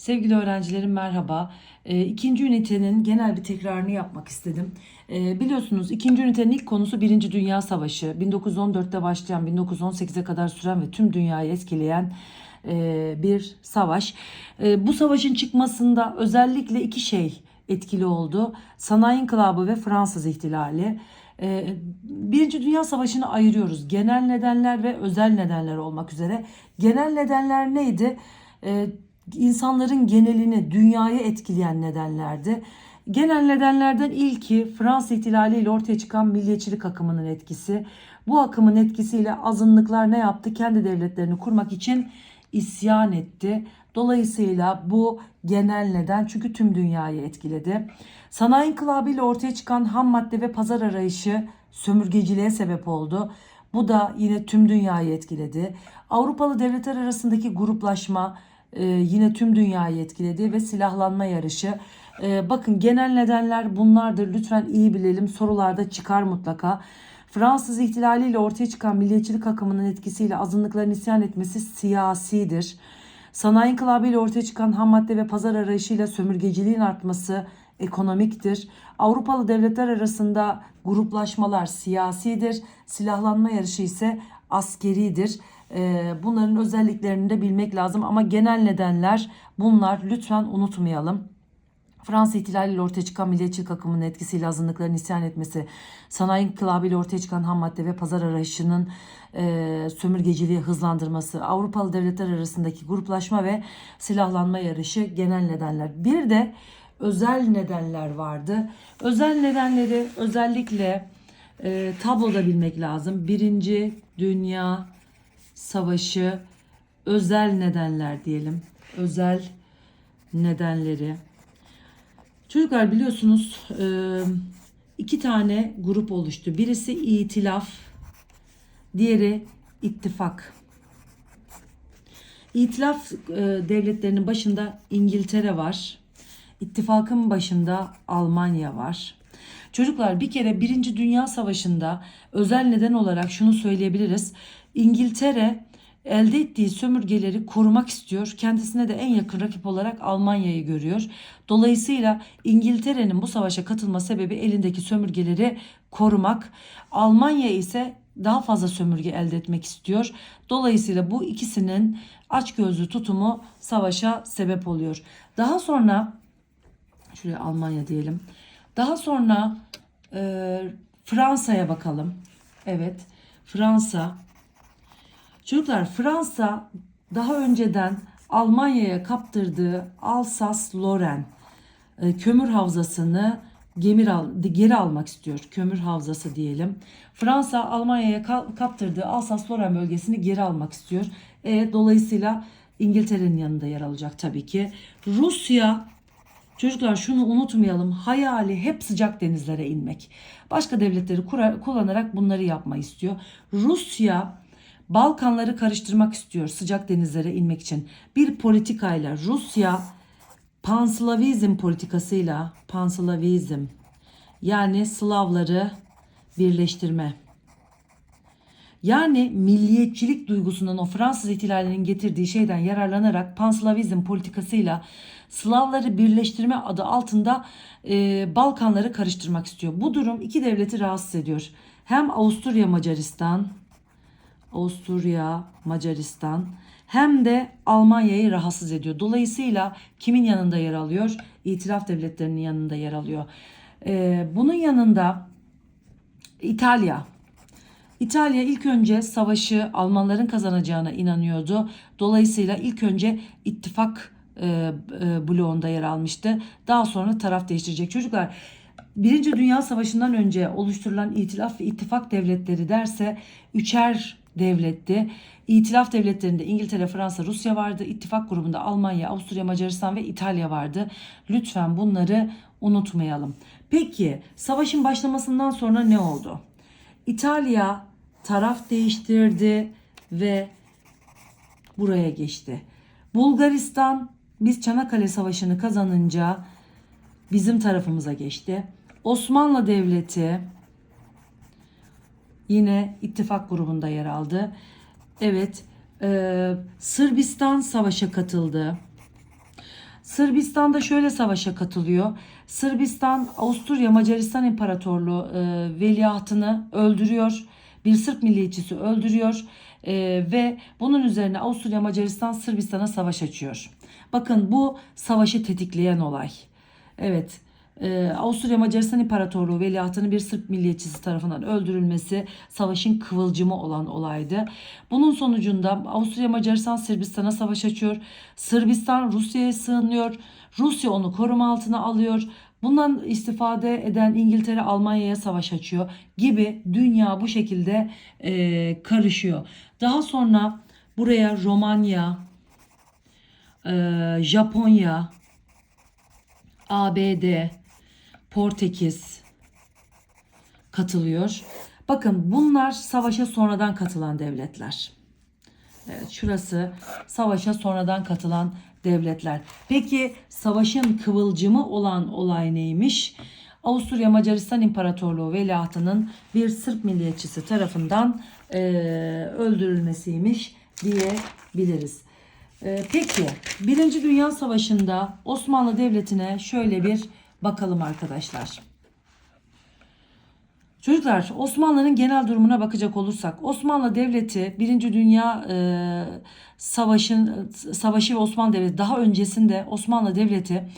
Sevgili öğrencilerim merhaba. Ee, İkinci ünitenin genel bir tekrarını yapmak istedim. Ee, biliyorsunuz ikinci ünitenin ilk konusu Birinci Dünya Savaşı. 1914'te başlayan 1918'e kadar süren ve tüm dünyayı etkileyen e, bir savaş. E, bu savaşın çıkmasında özellikle iki şey etkili oldu. Sanayi İnkılabı ve Fransız İhtilali. Birinci Dünya Savaşı'nı ayırıyoruz. Genel nedenler ve özel nedenler olmak üzere. Genel nedenler neydi? İnsanların genelini, dünyayı etkileyen nedenlerdi. Genel nedenlerden ilki Fransız İhtilali ile ortaya çıkan milliyetçilik akımının etkisi. Bu akımın etkisiyle azınlıklar ne yaptı? Kendi devletlerini kurmak için isyan etti. Dolayısıyla bu genel neden çünkü tüm dünyayı etkiledi. Sanayi inkılabı ile ortaya çıkan ham madde ve pazar arayışı sömürgeciliğe sebep oldu. Bu da yine tüm dünyayı etkiledi. Avrupalı devletler arasındaki gruplaşma e, yine tüm dünyayı etkiledi ve silahlanma yarışı. E, bakın genel nedenler bunlardır. Lütfen iyi bilelim. Sorularda çıkar mutlaka. Fransız ihtilaliyle ortaya çıkan milliyetçilik akımının etkisiyle azınlıkların isyan etmesi siyasidir. Sanayi inkılabı ile ortaya çıkan ham madde ve pazar arayışıyla sömürgeciliğin artması ekonomiktir. Avrupalı devletler arasında gruplaşmalar siyasidir. Silahlanma yarışı ise askeridir. Ee, Bunların özelliklerini de bilmek lazım ama genel nedenler bunlar lütfen unutmayalım. Fransız ihtilaliyle ortaya çıkan milliyetçilik akımının etkisiyle azınlıkların isyan etmesi, sanayi inkılabı ile ortaya çıkan ham madde ve pazar arayışının e, sömürgeciliği hızlandırması, Avrupalı devletler arasındaki gruplaşma ve silahlanma yarışı genel nedenler. Bir de özel nedenler vardı. Özel nedenleri özellikle e, tabloda bilmek lazım. Birinci Dünya Savaşı özel nedenler diyelim. Özel nedenleri. Çocuklar biliyorsunuz e, iki tane grup oluştu. Birisi itilaf, diğeri ittifak. İtilaf e, devletlerinin başında İngiltere var. İttifakın başında Almanya var. Çocuklar bir kere Birinci Dünya Savaşı'nda özel neden olarak şunu söyleyebiliriz. İngiltere elde ettiği sömürgeleri korumak istiyor. Kendisine de en yakın rakip olarak Almanya'yı görüyor. Dolayısıyla İngiltere'nin bu savaşa katılma sebebi elindeki sömürgeleri korumak. Almanya ise daha fazla sömürge elde etmek istiyor. Dolayısıyla bu ikisinin açgözlü tutumu savaşa sebep oluyor. Daha sonra şuraya Almanya diyelim. Daha sonra e, Fransa'ya bakalım. Evet, Fransa. Çocuklar Fransa daha önceden Almanya'ya kaptırdığı Alsas-Lorraine e, kömür havzasını gemir al, geri almak istiyor. Kömür havzası diyelim. Fransa Almanya'ya ka- kaptırdığı Alsas-Lorraine bölgesini geri almak istiyor. E, dolayısıyla İngiltere'nin yanında yer alacak tabii ki. Rusya Çocuklar şunu unutmayalım. Hayali hep sıcak denizlere inmek. Başka devletleri kura- kullanarak bunları yapmayı istiyor. Rusya Balkanları karıştırmak istiyor sıcak denizlere inmek için. Bir politikayla Rusya Panslavizm politikasıyla Panslavizm yani Slavları birleştirme. Yani milliyetçilik duygusundan o Fransız ihtilalinin getirdiği şeyden yararlanarak Panslavizm politikasıyla Slavları birleştirme adı altında e, Balkanları karıştırmak istiyor. Bu durum iki devleti rahatsız ediyor. Hem Avusturya Macaristan, Avusturya Macaristan hem de Almanya'yı rahatsız ediyor. Dolayısıyla kimin yanında yer alıyor? İtilaf devletlerinin yanında yer alıyor. E, bunun yanında İtalya İtalya ilk önce savaşı Almanların kazanacağına inanıyordu. Dolayısıyla ilk önce ittifak e, e, bloğunda yer almıştı. Daha sonra taraf değiştirecek. Çocuklar Birinci Dünya Savaşı'ndan önce oluşturulan itilaf ve ittifak devletleri derse üçer devletti. İtilaf devletlerinde İngiltere, Fransa, Rusya vardı. İttifak grubunda Almanya, Avusturya, Macaristan ve İtalya vardı. Lütfen bunları unutmayalım. Peki savaşın başlamasından sonra ne oldu? İtalya taraf değiştirdi ve buraya geçti. Bulgaristan biz Çanakkale Savaşı'nı kazanınca bizim tarafımıza geçti. Osmanlı Devleti yine ittifak grubunda yer aldı. Evet, e, Sırbistan savaşa katıldı. Sırbistan da şöyle savaşa katılıyor. Sırbistan Avusturya Macaristan İmparatorluğu e, veliahtını öldürüyor. Bir Sırp milliyetçisi öldürüyor E, ve bunun üzerine Avusturya Macaristan Sırbistan'a savaş açıyor. Bakın bu savaşı tetikleyen olay. Evet. Ee, Avusturya Macaristan İmparatorluğu veliahtının bir Sırp milliyetçisi tarafından öldürülmesi savaşın kıvılcımı olan olaydı. Bunun sonucunda Avusturya Macaristan Sırbistan'a savaş açıyor. Sırbistan Rusya'ya sığınıyor. Rusya onu koruma altına alıyor. Bundan istifade eden İngiltere Almanya'ya savaş açıyor gibi dünya bu şekilde e, karışıyor. Daha sonra buraya Romanya, e, Japonya, ABD, Portekiz katılıyor. Bakın bunlar savaşa sonradan katılan devletler. Evet şurası savaşa sonradan katılan devletler. Peki savaşın kıvılcımı olan olay neymiş? Avusturya Macaristan İmparatorluğu veliahtının bir Sırp milliyetçisi tarafından eee, öldürülmesiymiş diyebiliriz. Ee, peki Birinci Dünya Savaşı'nda Osmanlı Devleti'ne şöyle bir bakalım arkadaşlar. Çocuklar Osmanlı'nın genel durumuna bakacak olursak Osmanlı Devleti Birinci Dünya e, Savaşı'nın savaşı ve Osmanlı Devleti daha öncesinde Osmanlı Devleti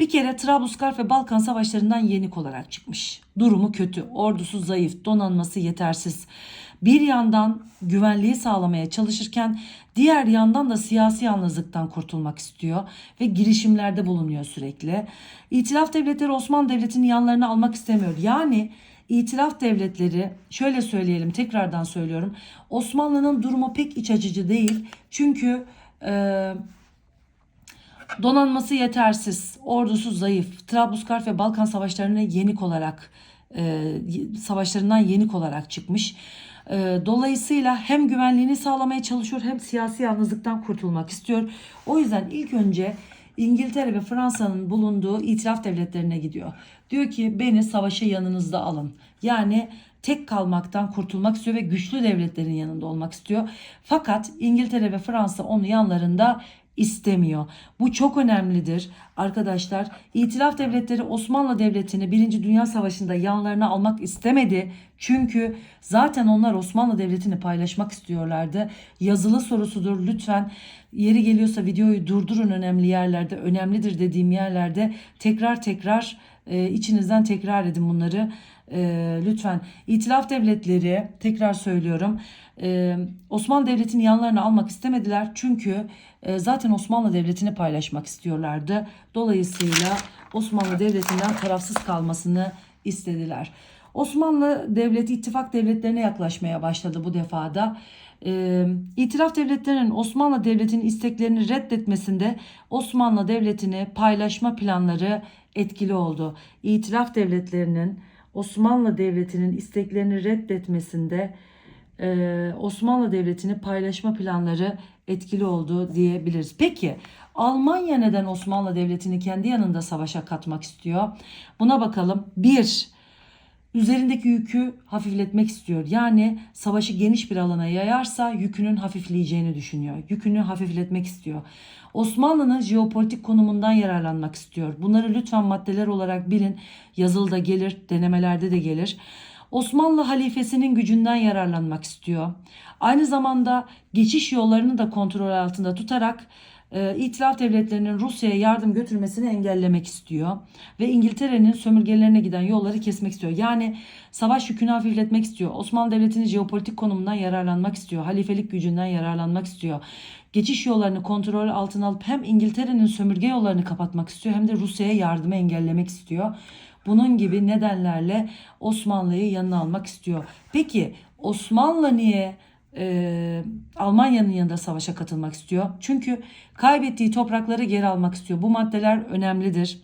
bir kere Trablusgarp ve Balkan Savaşlarından yenik olarak çıkmış. Durumu kötü, ordusu zayıf, donanması yetersiz. Bir yandan güvenliği sağlamaya çalışırken diğer yandan da siyasi yalnızlıktan kurtulmak istiyor ve girişimlerde bulunuyor sürekli. İtilaf devletleri Osmanlı Devleti'nin yanlarına almak istemiyor. Yani İtilaf devletleri şöyle söyleyelim tekrardan söylüyorum. Osmanlı'nın durumu pek iç açıcı değil. Çünkü e, donanması yetersiz, ordusu zayıf. Trablusgarp ve Balkan savaşlarına yenik olarak e, savaşlarından yenik olarak çıkmış. E, dolayısıyla hem güvenliğini sağlamaya çalışıyor hem siyasi yalnızlıktan kurtulmak istiyor. O yüzden ilk önce İngiltere ve Fransa'nın bulunduğu itilaf devletlerine gidiyor. Diyor ki beni savaşa yanınızda alın. Yani tek kalmaktan kurtulmak istiyor ve güçlü devletlerin yanında olmak istiyor. Fakat İngiltere ve Fransa onu yanlarında istemiyor. Bu çok önemlidir arkadaşlar. İtilaf devletleri Osmanlı Devleti'ni 1. Dünya Savaşı'nda yanlarına almak istemedi. Çünkü zaten onlar Osmanlı Devleti'ni paylaşmak istiyorlardı. Yazılı sorusudur lütfen yeri geliyorsa videoyu durdurun önemli yerlerde. Önemlidir dediğim yerlerde tekrar tekrar e, içinizden tekrar edin bunları. E, lütfen İtilaf devletleri tekrar söylüyorum e, Osmanlı Devleti'ni yanlarına almak istemediler. Çünkü e, zaten Osmanlı Devleti'ni paylaşmak istiyorlardı. Dolayısıyla Osmanlı Devleti'nden tarafsız kalmasını istediler. Osmanlı Devleti ittifak devletlerine yaklaşmaya başladı bu defada. E, İtilaf devletlerinin Osmanlı Devleti'nin isteklerini reddetmesinde Osmanlı Devleti'ni paylaşma planları etkili oldu. İtilaf devletlerinin Osmanlı Devleti'nin isteklerini reddetmesinde e, Osmanlı Devleti'ni paylaşma planları etkili oldu diyebiliriz. Peki Almanya neden Osmanlı Devleti'ni kendi yanında savaşa katmak istiyor? Buna bakalım. Bir, üzerindeki yükü hafifletmek istiyor. Yani savaşı geniş bir alana yayarsa yükünün hafifleyeceğini düşünüyor. Yükünü hafifletmek istiyor. Osmanlı'nın jeopolitik konumundan yararlanmak istiyor. Bunları lütfen maddeler olarak bilin. Yazılıda gelir, denemelerde de gelir. Osmanlı halifesinin gücünden yararlanmak istiyor. Aynı zamanda geçiş yollarını da kontrol altında tutarak e, İtilaf devletlerinin Rusya'ya yardım götürmesini engellemek istiyor ve İngiltere'nin sömürgelerine giden yolları kesmek istiyor. Yani savaş yükünü hafifletmek istiyor. Osmanlı Devleti'nin jeopolitik konumundan yararlanmak istiyor. Halifelik gücünden yararlanmak istiyor. Geçiş yollarını kontrol altına alıp hem İngiltere'nin sömürge yollarını kapatmak istiyor hem de Rusya'ya yardımı engellemek istiyor. Bunun gibi nedenlerle Osmanlı'yı yanına almak istiyor. Peki Osmanlı niye e, Almanya'nın yanında savaşa katılmak istiyor? Çünkü kaybettiği toprakları geri almak istiyor. Bu maddeler önemlidir.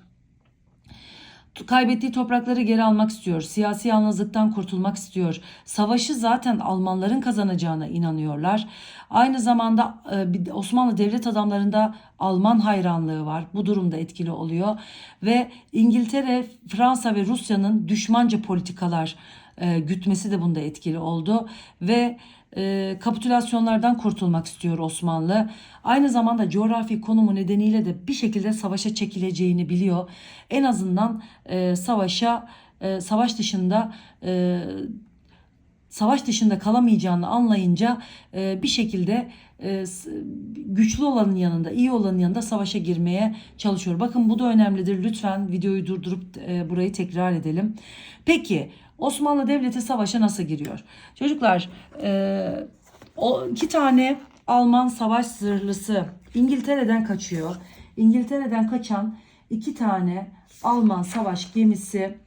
Kaybettiği toprakları geri almak istiyor. Siyasi yalnızlıktan kurtulmak istiyor. Savaşı zaten Almanların kazanacağına inanıyorlar. Aynı zamanda e, Osmanlı devlet adamlarında Alman hayranlığı var. Bu durumda etkili oluyor. Ve İngiltere, Fransa ve Rusya'nın düşmanca politikalar e, gütmesi de bunda etkili oldu. Ve e, kapitülasyonlardan kurtulmak istiyor Osmanlı. Aynı zamanda coğrafi konumu nedeniyle de bir şekilde savaşa çekileceğini biliyor. En azından e, savaşa e, savaş dışında e, savaş dışında kalamayacağını anlayınca e, bir şekilde e, güçlü olanın yanında, iyi olanın yanında savaşa girmeye çalışıyor. Bakın bu da önemlidir. Lütfen videoyu durdurup e, burayı tekrar edelim. Peki Osmanlı Devleti savaşa nasıl giriyor? Çocuklar e, o iki tane Alman savaş zırhlısı İngiltere'den kaçıyor. İngiltere'den kaçan iki tane Alman savaş gemisi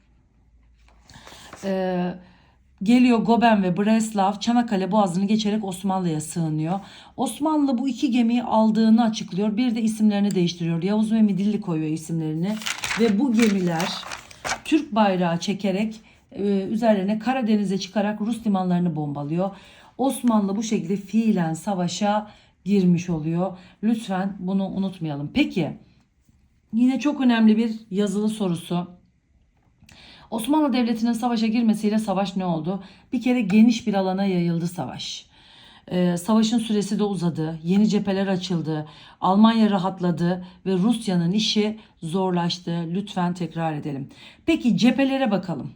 e, geliyor Goben ve Breslav Çanakkale Boğazı'nı geçerek Osmanlı'ya sığınıyor. Osmanlı bu iki gemiyi aldığını açıklıyor. Bir de isimlerini değiştiriyor. Yavuz ve Midilli koyuyor isimlerini. Ve bu gemiler Türk bayrağı çekerek e, üzerlerine Karadeniz'e çıkarak Rus limanlarını bombalıyor. Osmanlı bu şekilde fiilen savaşa girmiş oluyor. Lütfen bunu unutmayalım. Peki yine çok önemli bir yazılı sorusu. Osmanlı Devleti'nin savaşa girmesiyle savaş ne oldu? Bir kere geniş bir alana yayıldı savaş. Ee, savaşın süresi de uzadı. Yeni cepheler açıldı. Almanya rahatladı ve Rusya'nın işi zorlaştı. Lütfen tekrar edelim. Peki cephelere bakalım.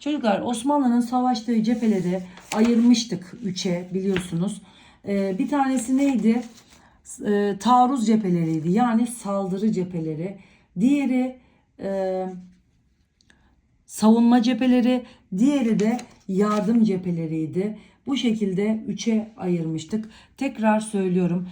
Çocuklar Osmanlı'nın savaştığı cepheleri ayırmıştık üçe biliyorsunuz. Ee, bir tanesi neydi? E, taarruz cepheleriydi. Yani saldırı cepheleri. Diğeri e, savunma cepheleri, diğeri de yardım cepheleriydi. Bu şekilde üçe ayırmıştık. Tekrar söylüyorum.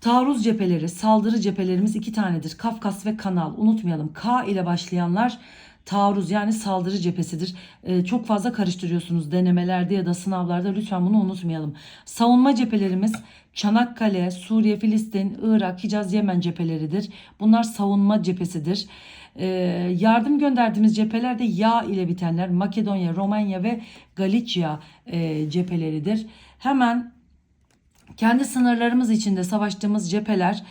Taarruz cepheleri, saldırı cephelerimiz iki tanedir. Kafkas ve Kanal. Unutmayalım. K ile başlayanlar taarruz yani saldırı cephesidir. Ee, çok fazla karıştırıyorsunuz denemelerde ya da sınavlarda. Lütfen bunu unutmayalım. Savunma cephelerimiz Çanakkale, Suriye, Filistin, Irak, Hicaz, Yemen cepheleridir. Bunlar savunma cephesidir. Ee, yardım gönderdiğimiz cepheler de ya ile bitenler Makedonya, Romanya ve Galicia e, cepheleridir. Hemen kendi sınırlarımız içinde savaştığımız cepheler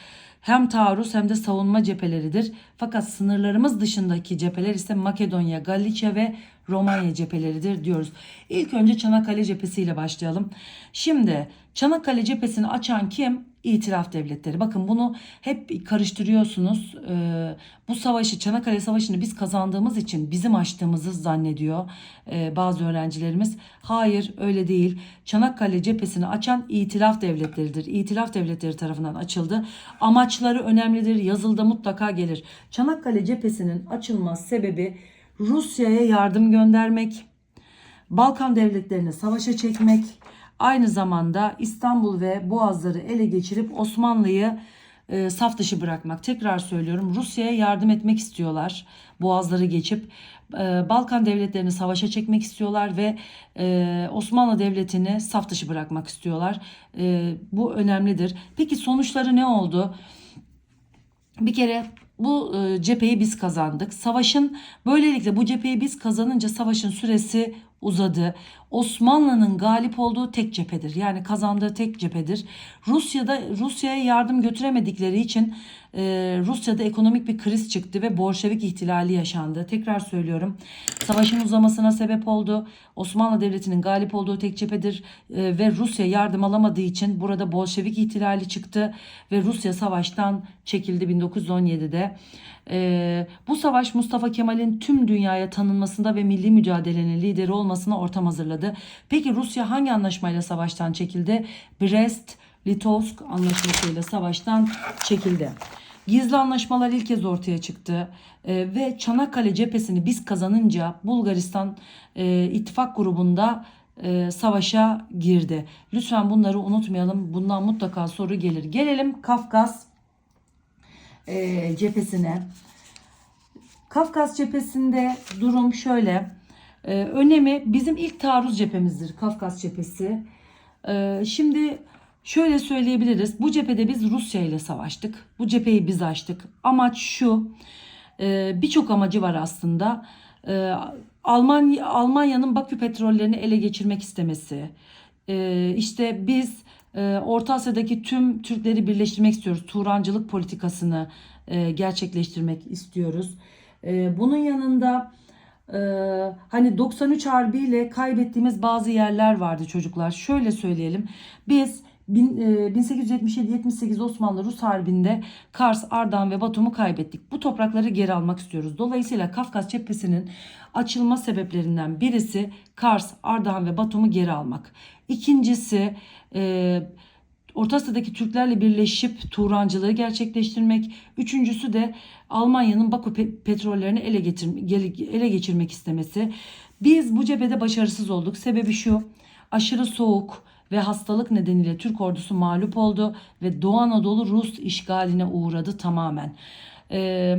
hem taarruz hem de savunma cepheleridir. Fakat sınırlarımız dışındaki cepheler ise Makedonya, Galicia ve Romanya cepheleridir diyoruz. İlk önce Çanakkale cephesiyle başlayalım. Şimdi Çanakkale cephesini açan kim? İtilaf devletleri. Bakın bunu hep karıştırıyorsunuz. Ee, bu savaşı Çanakkale Savaşı'nı biz kazandığımız için bizim açtığımızı zannediyor ee, bazı öğrencilerimiz. Hayır öyle değil. Çanakkale cephesini açan İtilaf devletleridir. İtilaf devletleri tarafından açıldı. Amaçları önemlidir. Yazılda mutlaka gelir. Çanakkale cephesinin açılma sebebi Rusya'ya yardım göndermek, Balkan devletlerini savaşa çekmek, aynı zamanda İstanbul ve Boğazları ele geçirip Osmanlı'yı e, saf dışı bırakmak. Tekrar söylüyorum Rusya'ya yardım etmek istiyorlar. Boğazları geçip e, Balkan devletlerini savaşa çekmek istiyorlar ve e, Osmanlı Devleti'ni saf dışı bırakmak istiyorlar. E, bu önemlidir. Peki sonuçları ne oldu? Bir kere bu e, cepheyi biz kazandık. Savaşın böylelikle bu cepheyi biz kazanınca savaşın süresi uzadı. Osmanlı'nın galip olduğu tek cephedir. Yani kazandığı tek cephedir. Rusya'da Rusya'ya yardım götüremedikleri için e, Rusya'da ekonomik bir kriz çıktı ve Bolşevik ihtilali yaşandı. Tekrar söylüyorum. Savaşın uzamasına sebep oldu. Osmanlı Devleti'nin galip olduğu tek cephedir e, ve Rusya yardım alamadığı için burada Bolşevik ihtilali çıktı ve Rusya savaştan çekildi 1917'de. Ee, bu savaş Mustafa Kemal'in tüm dünyaya tanınmasında ve milli mücadelenin lideri olmasına ortam hazırladı. Peki Rusya hangi anlaşmayla savaştan çekildi? Brest-Litovsk anlaşmasıyla savaştan çekildi. Gizli anlaşmalar ilk kez ortaya çıktı Ee, ve Çanakkale cephesini biz kazanınca Bulgaristan e, ittifak grubunda e, savaşa girdi. Lütfen bunları unutmayalım. Bundan mutlaka soru gelir. Gelelim Kafkas e, cephesine. Kafkas cephesinde durum şöyle. E, önemi bizim ilk taarruz cephemizdir Kafkas cephesi. E, şimdi şöyle söyleyebiliriz. Bu cephede biz Rusya ile savaştık. Bu cepheyi biz açtık. Amaç şu. E, Birçok amacı var aslında. E, Almanya Almanya'nın Bakü petrollerini ele geçirmek istemesi. E, işte biz Orta Asya'daki tüm Türkleri birleştirmek istiyoruz. Turancılık politikasını e, gerçekleştirmek istiyoruz. E, bunun yanında e, hani 93 Harbi ile kaybettiğimiz bazı yerler vardı çocuklar. Şöyle söyleyelim. Biz 1877-78 Osmanlı Rus Harbi'nde Kars, Ardahan ve Batum'u kaybettik. Bu toprakları geri almak istiyoruz. Dolayısıyla Kafkas cephesinin açılma sebeplerinden birisi Kars, Ardahan ve Batum'u geri almak. İkincisi e, Orta Asya'daki Türklerle birleşip Turancılığı gerçekleştirmek. Üçüncüsü de Almanya'nın Baku pe- petrollerini ele, getir- ele geçirmek istemesi. Biz bu cephede başarısız olduk. Sebebi şu. Aşırı soğuk ve hastalık nedeniyle Türk ordusu mağlup oldu ve Doğu Anadolu Rus işgaline uğradı tamamen. Ee,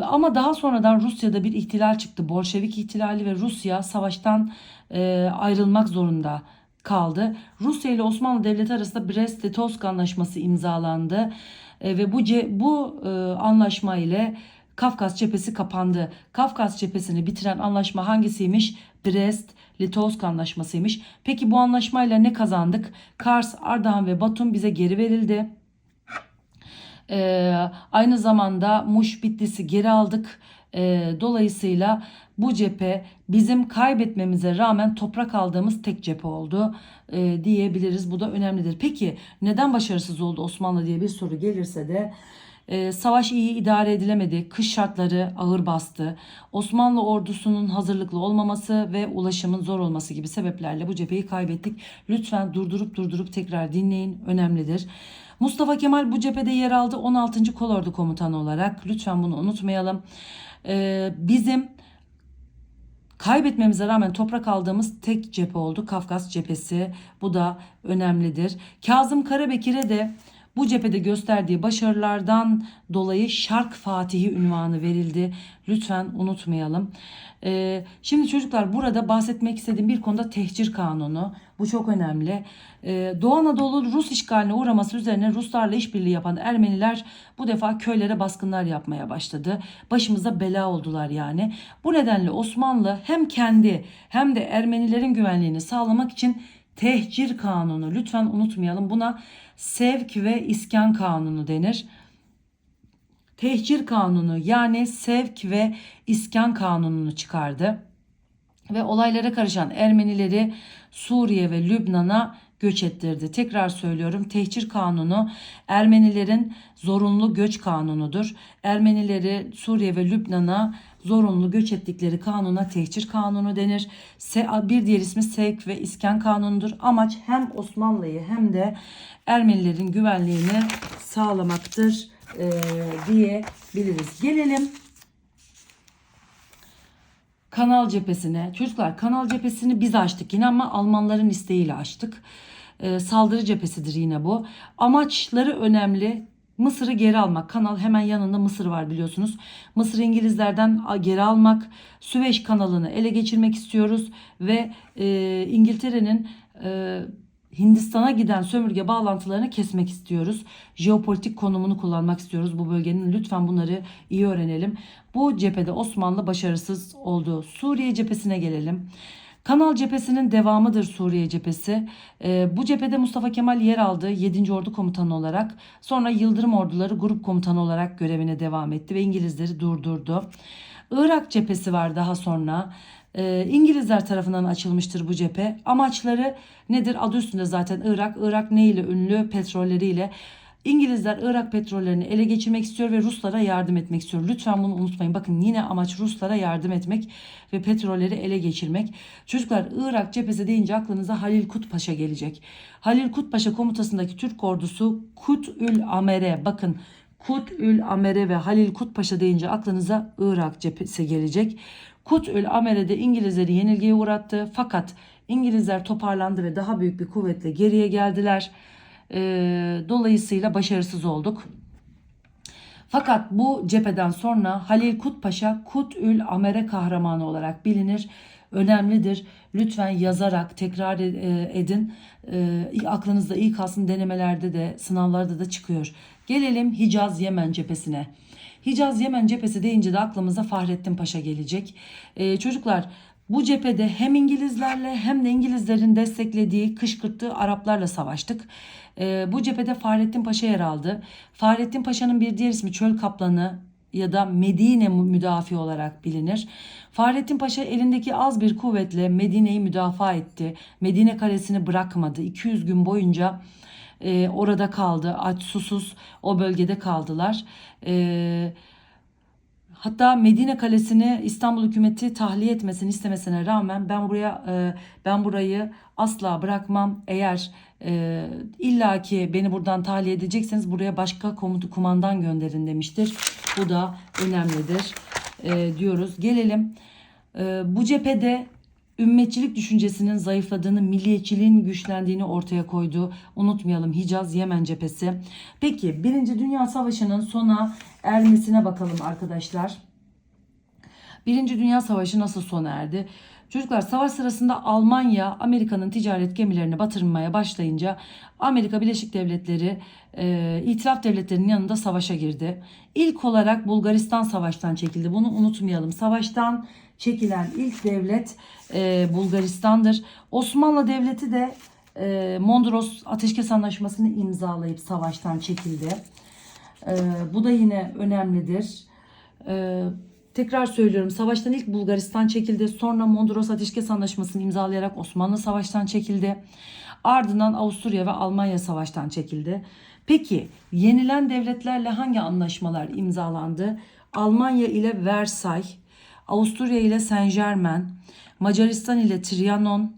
ama daha sonradan Rusya'da bir ihtilal çıktı. Bolşevik ihtilali ve Rusya savaştan e, ayrılmak zorunda kaldı. Rusya ile Osmanlı Devleti arasında Brest-Litovsk anlaşması imzalandı E, ve bu bu e, anlaşma ile Kafkas cephesi kapandı. Kafkas cephesini bitiren anlaşma hangisiymiş? Brest-Litovsk anlaşmasıymış. Peki bu anlaşmayla ne kazandık? Kars, Ardahan ve Batum bize geri verildi. Ee, aynı zamanda Muş Bitlis'i geri aldık. Ee, dolayısıyla bu cephe bizim kaybetmemize rağmen toprak aldığımız tek cephe oldu ee, diyebiliriz. Bu da önemlidir. Peki neden başarısız oldu Osmanlı diye bir soru gelirse de e, savaş iyi idare edilemedi. Kış şartları ağır bastı. Osmanlı ordusunun hazırlıklı olmaması ve ulaşımın zor olması gibi sebeplerle bu cepheyi kaybettik. Lütfen durdurup durdurup tekrar dinleyin. Önemlidir. Mustafa Kemal bu cephede yer aldı 16. Kolordu Komutanı olarak. Lütfen bunu unutmayalım. Ee, bizim kaybetmemize rağmen toprak aldığımız tek cephe oldu. Kafkas cephesi. Bu da önemlidir. Kazım Karabekir'e de bu cephede gösterdiği başarılardan dolayı Şark Fatihi unvanı verildi. Lütfen unutmayalım. Ee, şimdi çocuklar burada bahsetmek istediğim bir konuda tehcir kanunu. Bu çok önemli. Ee, Doğu Anadolu Rus işgaline uğraması üzerine Ruslarla işbirliği yapan Ermeniler bu defa köylere baskınlar yapmaya başladı. Başımıza bela oldular yani. Bu nedenle Osmanlı hem kendi hem de Ermenilerin güvenliğini sağlamak için tehcir kanunu lütfen unutmayalım. Buna sevk ve iskan kanunu denir tehcir kanunu yani sevk ve iskan kanununu çıkardı. Ve olaylara karışan Ermenileri Suriye ve Lübnan'a göç ettirdi. Tekrar söylüyorum tehcir kanunu Ermenilerin zorunlu göç kanunudur. Ermenileri Suriye ve Lübnan'a zorunlu göç ettikleri kanuna tehcir kanunu denir. Bir diğer ismi sevk ve iskan kanunudur. Amaç hem Osmanlı'yı hem de Ermenilerin güvenliğini sağlamaktır e, diyebiliriz. Gelelim kanal cephesine. Çocuklar kanal cephesini biz açtık yine ama Almanların isteğiyle açtık. E, saldırı cephesidir yine bu. Amaçları önemli. Mısır'ı geri almak. Kanal hemen yanında Mısır var biliyorsunuz. Mısır İngilizlerden geri almak. Süveyş kanalını ele geçirmek istiyoruz. Ve e, İngiltere'nin e, Hindistan'a giden sömürge bağlantılarını kesmek istiyoruz. Jeopolitik konumunu kullanmak istiyoruz bu bölgenin. Lütfen bunları iyi öğrenelim. Bu cephede Osmanlı başarısız oldu. Suriye cephesine gelelim. Kanal cephesinin devamıdır Suriye cephesi. Ee, bu cephede Mustafa Kemal yer aldı 7. Ordu Komutanı olarak. Sonra Yıldırım Orduları Grup Komutanı olarak görevine devam etti ve İngilizleri durdurdu. Irak cephesi var daha sonra. Ee, İngilizler tarafından açılmıştır bu cephe. Amaçları nedir? Adı üstünde zaten Irak. Irak ne ile ünlü? Petrolleriyle. İngilizler Irak petrollerini ele geçirmek istiyor ve Ruslara yardım etmek istiyor. Lütfen bunu unutmayın. Bakın yine amaç Ruslara yardım etmek ve petrolleri ele geçirmek. Çocuklar Irak cephesi deyince aklınıza Halil Kut Paşa gelecek. Halil Kut Paşa komutasındaki Türk ordusu Kut'ül Amere bakın Kut'ül Amere ve Halil Kut Paşa deyince aklınıza Irak cephesi gelecek. Kut'ül Amere'de İngilizleri yenilgiye uğrattı fakat İngilizler toparlandı ve daha büyük bir kuvvetle geriye geldiler. Ee, dolayısıyla başarısız olduk. Fakat bu cepheden sonra Halil Kut Paşa Kut'ül Amere kahramanı olarak bilinir. Önemlidir. Lütfen yazarak tekrar e, edin. E, aklınızda iyi kalsın denemelerde de sınavlarda da çıkıyor. Gelelim Hicaz Yemen cephesine. Hicaz Yemen cephesi deyince de aklımıza Fahrettin Paşa gelecek. E, çocuklar bu cephede hem İngilizlerle hem de İngilizlerin desteklediği, kışkırttığı Araplarla savaştık. Ee, bu cephede Fahrettin Paşa yer aldı. Fahrettin Paşa'nın bir diğer ismi Çöl Kaplanı ya da Medine müdafi olarak bilinir. Fahrettin Paşa elindeki az bir kuvvetle Medine'yi müdafaa etti. Medine kalesini bırakmadı. 200 gün boyunca e, orada kaldı. Aç susuz o bölgede kaldılar. E, hatta Medine kalesini İstanbul hükümeti tahliye etmesini istemesine rağmen ben buraya e, ben burayı asla bırakmam. Eğer e, illaki beni buradan tahliye edecekseniz buraya başka komutu kumandan gönderin demiştir. Bu da önemlidir e, diyoruz. Gelelim e, bu cephede ümmetçilik düşüncesinin zayıfladığını, milliyetçiliğin güçlendiğini ortaya koydu. Unutmayalım Hicaz Yemen cephesi. Peki Birinci Dünya Savaşı'nın sona ermesine bakalım arkadaşlar. Birinci Dünya Savaşı nasıl sona erdi? Çocuklar savaş sırasında Almanya Amerika'nın ticaret gemilerini batırmaya başlayınca Amerika Birleşik Devletleri e, itiraf devletlerinin yanında savaşa girdi. İlk olarak Bulgaristan savaştan çekildi. Bunu unutmayalım. Savaştan çekilen ilk devlet e, Bulgaristan'dır. Osmanlı Devleti de e, Mondros Ateşkes Anlaşması'nı imzalayıp savaştan çekildi. E, bu da yine önemlidir. E, tekrar söylüyorum savaştan ilk Bulgaristan çekildi. Sonra Mondros Ateşkes Anlaşması'nı imzalayarak Osmanlı savaştan çekildi. Ardından Avusturya ve Almanya savaştan çekildi. Peki yenilen devletlerle hangi anlaşmalar imzalandı? Almanya ile Versay, Avusturya ile Saint Germain, Macaristan ile Trianon,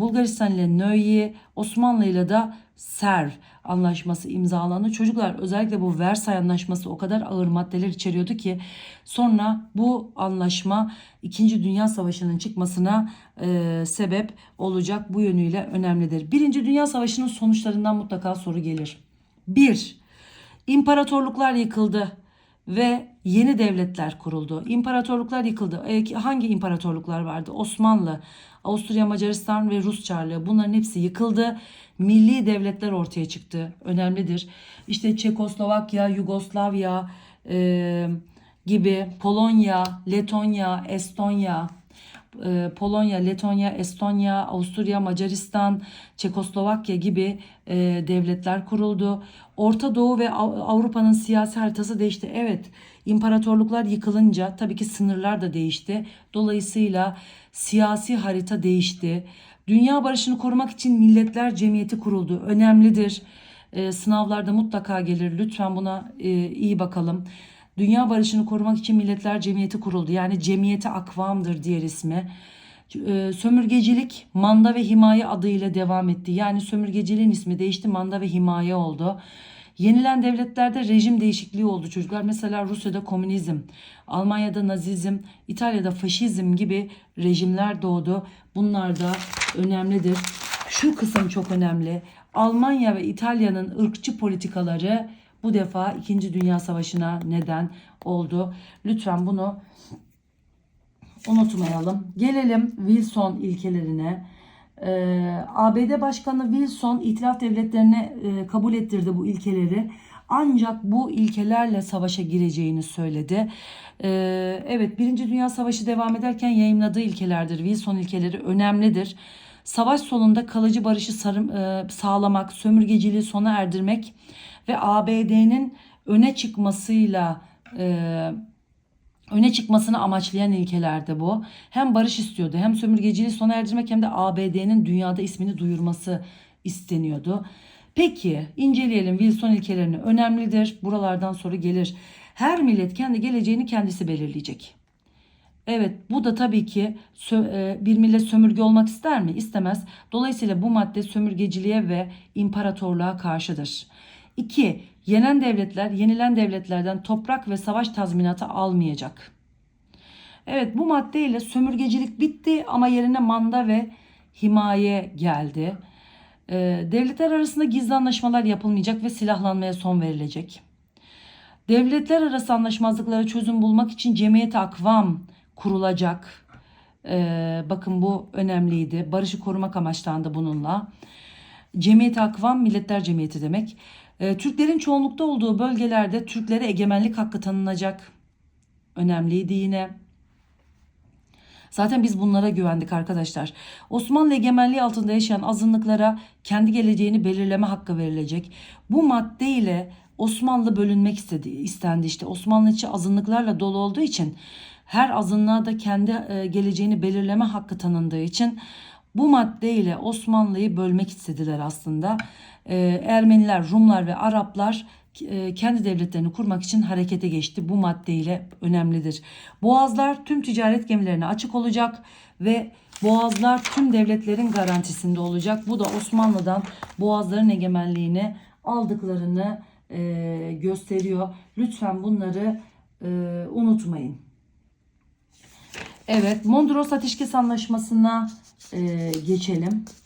Bulgaristan ile Nöyi, Osmanlı ile de Serv anlaşması imzalandı. Çocuklar özellikle bu Versay anlaşması o kadar ağır maddeler içeriyordu ki sonra bu anlaşma 2. Dünya Savaşı'nın çıkmasına e, sebep olacak bu yönüyle önemlidir. 1. Dünya Savaşı'nın sonuçlarından mutlaka soru gelir. 1. İmparatorluklar yıkıldı ve yeni devletler kuruldu. İmparatorluklar yıkıldı. E, hangi imparatorluklar vardı? Osmanlı, Avusturya, Macaristan ve Rus Çarlığı. Bunların hepsi yıkıldı. Milli devletler ortaya çıktı. Önemlidir. İşte Çekoslovakya, Yugoslavya e, gibi Polonya, Letonya, Estonya, e, Polonya, Letonya, Estonya, Avusturya, Macaristan, Çekoslovakya gibi e, devletler kuruldu. Orta Doğu ve Avrupa'nın siyasi haritası değişti. Evet, imparatorluklar yıkılınca tabii ki sınırlar da değişti. Dolayısıyla siyasi harita değişti. Dünya barışını korumak için Milletler Cemiyeti kuruldu. Önemlidir. E, sınavlarda mutlaka gelir. Lütfen buna iyi bakalım. Dünya barışını korumak için Milletler Cemiyeti kuruldu. Yani Cemiyeti Akvam'dır diğer ismi. E, sömürgecilik manda ve himaye adıyla devam etti. Yani sömürgeciliğin ismi değişti manda ve himaye oldu. Yenilen devletlerde rejim değişikliği oldu çocuklar. Mesela Rusya'da komünizm, Almanya'da nazizm, İtalya'da faşizm gibi rejimler doğdu. Bunlar da önemlidir. Şu kısım çok önemli. Almanya ve İtalya'nın ırkçı politikaları bu defa 2. Dünya Savaşı'na neden oldu. Lütfen bunu unutmayalım. Gelelim Wilson ilkelerine. Ee, ABD Başkanı Wilson itilaf devletlerine e, kabul ettirdi bu ilkeleri. Ancak bu ilkelerle savaşa gireceğini söyledi. Ee, evet Birinci Dünya Savaşı devam ederken yayınladığı ilkelerdir. Wilson ilkeleri önemlidir. Savaş sonunda kalıcı barışı sarım, e, sağlamak, sömürgeciliği sona erdirmek ve ABD'nin öne çıkmasıyla e, öne çıkmasını amaçlayan ilkelerde bu. Hem barış istiyordu hem sömürgeciliği sona erdirmek hem de ABD'nin dünyada ismini duyurması isteniyordu. Peki inceleyelim Wilson ilkelerini. Önemlidir. Buralardan soru gelir. Her millet kendi geleceğini kendisi belirleyecek. Evet bu da tabii ki e, bir millet sömürge olmak ister mi? İstemez. Dolayısıyla bu madde sömürgeciliğe ve imparatorluğa karşıdır. 2. Yenen devletler yenilen devletlerden toprak ve savaş tazminatı almayacak. Evet bu maddeyle sömürgecilik bitti ama yerine manda ve himaye geldi. Ee, devletler arasında gizli anlaşmalar yapılmayacak ve silahlanmaya son verilecek. Devletler arası anlaşmazlıklara çözüm bulmak için cemiyet akvam kurulacak. Ee, bakın bu önemliydi. Barışı korumak amaçlandı bununla. Cemiyet akvam milletler cemiyeti demek. Ee, Türklerin çoğunlukta olduğu bölgelerde Türklere egemenlik hakkı tanınacak. Önemliydi yine. Zaten biz bunlara güvendik arkadaşlar. Osmanlı egemenliği altında yaşayan azınlıklara kendi geleceğini belirleme hakkı verilecek. Bu madde ile Osmanlı bölünmek istedi, istendi işte. Osmanlı içi azınlıklarla dolu olduğu için her azınlığa da kendi e, geleceğini belirleme hakkı tanındığı için bu maddeyle Osmanlı'yı bölmek istediler aslında. E, Ermeniler, Rumlar ve Araplar e, kendi devletlerini kurmak için harekete geçti. Bu maddeyle önemlidir. Boğazlar tüm ticaret gemilerine açık olacak ve boğazlar tüm devletlerin garantisinde olacak. Bu da Osmanlı'dan boğazların egemenliğini aldıklarını e, gösteriyor. Lütfen bunları e, unutmayın. Evet, Mondros Ateşkes Anlaşması'na e, geçelim.